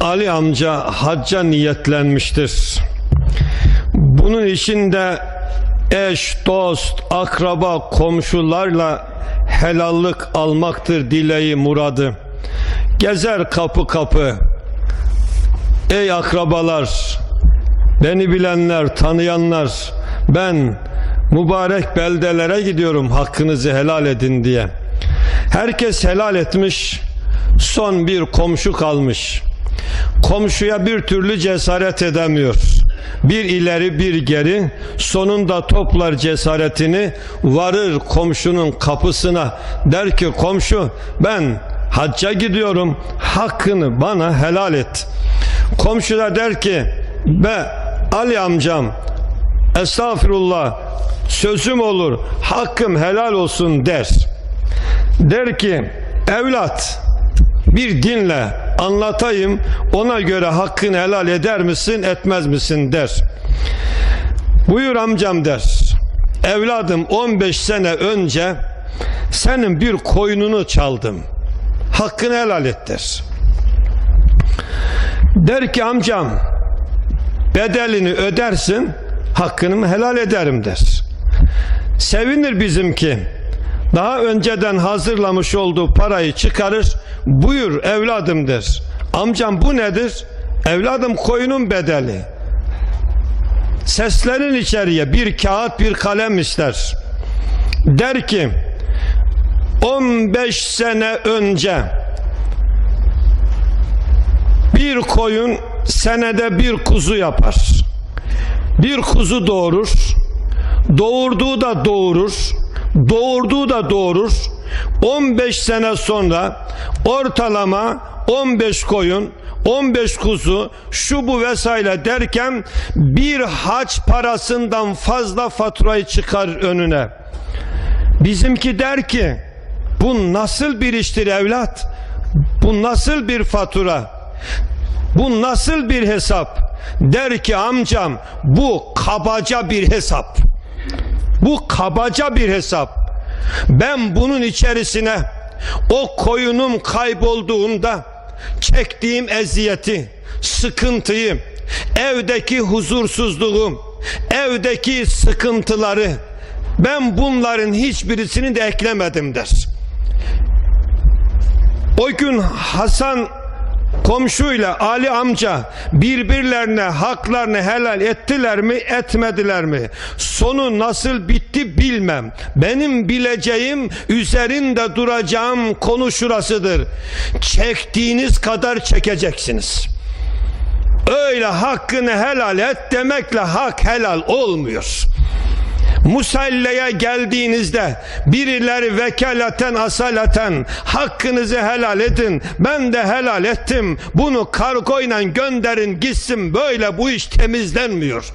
Ali amca hacca niyetlenmiştir. Bunun içinde eş, dost, akraba, komşularla helallik almaktır dileği muradı. Gezer kapı kapı. Ey akrabalar, beni bilenler, tanıyanlar, ben mübarek beldelere gidiyorum hakkınızı helal edin diye. Herkes helal etmiş, son bir komşu kalmış. Komşuya bir türlü cesaret edemiyor. Bir ileri bir geri sonunda toplar cesaretini varır komşunun kapısına der ki komşu ben hacca gidiyorum hakkını bana helal et. Komşu da der ki be Ali amcam estağfirullah sözüm olur hakkım helal olsun der. Der ki evlat bir dinle anlatayım ona göre hakkını helal eder misin etmez misin der. Buyur amcam der. Evladım 15 sene önce senin bir koyununu çaldım. Hakkını helal et der. Der ki amcam bedelini ödersin hakkını helal ederim der. Sevinir bizimki. Daha önceden hazırlamış olduğu parayı çıkarır. Buyur evladım der. Amcam bu nedir? Evladım koyunun bedeli. Seslerin içeriye bir kağıt bir kalem ister. Der ki 15 sene önce bir koyun senede bir kuzu yapar. Bir kuzu doğurur. Doğurduğu da doğurur. Doğurduğu da doğurur. 15 sene sonra ortalama 15 koyun, 15 kuzu, şu bu vesaire derken bir haç parasından fazla faturayı çıkar önüne. Bizimki der ki bu nasıl bir iştir evlat? Bu nasıl bir fatura? Bu nasıl bir hesap? Der ki amcam bu kabaca bir hesap. Bu kabaca bir hesap. Ben bunun içerisine o koyunum kaybolduğunda çektiğim eziyeti, sıkıntıyı, evdeki huzursuzluğu, evdeki sıkıntıları ben bunların hiçbirisini de eklemedim der. O gün Hasan komşuyla Ali amca birbirlerine haklarını helal ettiler mi etmediler mi? Sonu nasıl bitti bilmem. Benim bileceğim üzerinde duracağım konu şurasıdır. Çektiğiniz kadar çekeceksiniz. Öyle hakkını helal et demekle hak helal olmuyor. Musalleye geldiğinizde birileri vekalaten asalaten hakkınızı helal edin. Ben de helal ettim. Bunu kargoyla gönderin gitsin. Böyle bu iş temizlenmiyor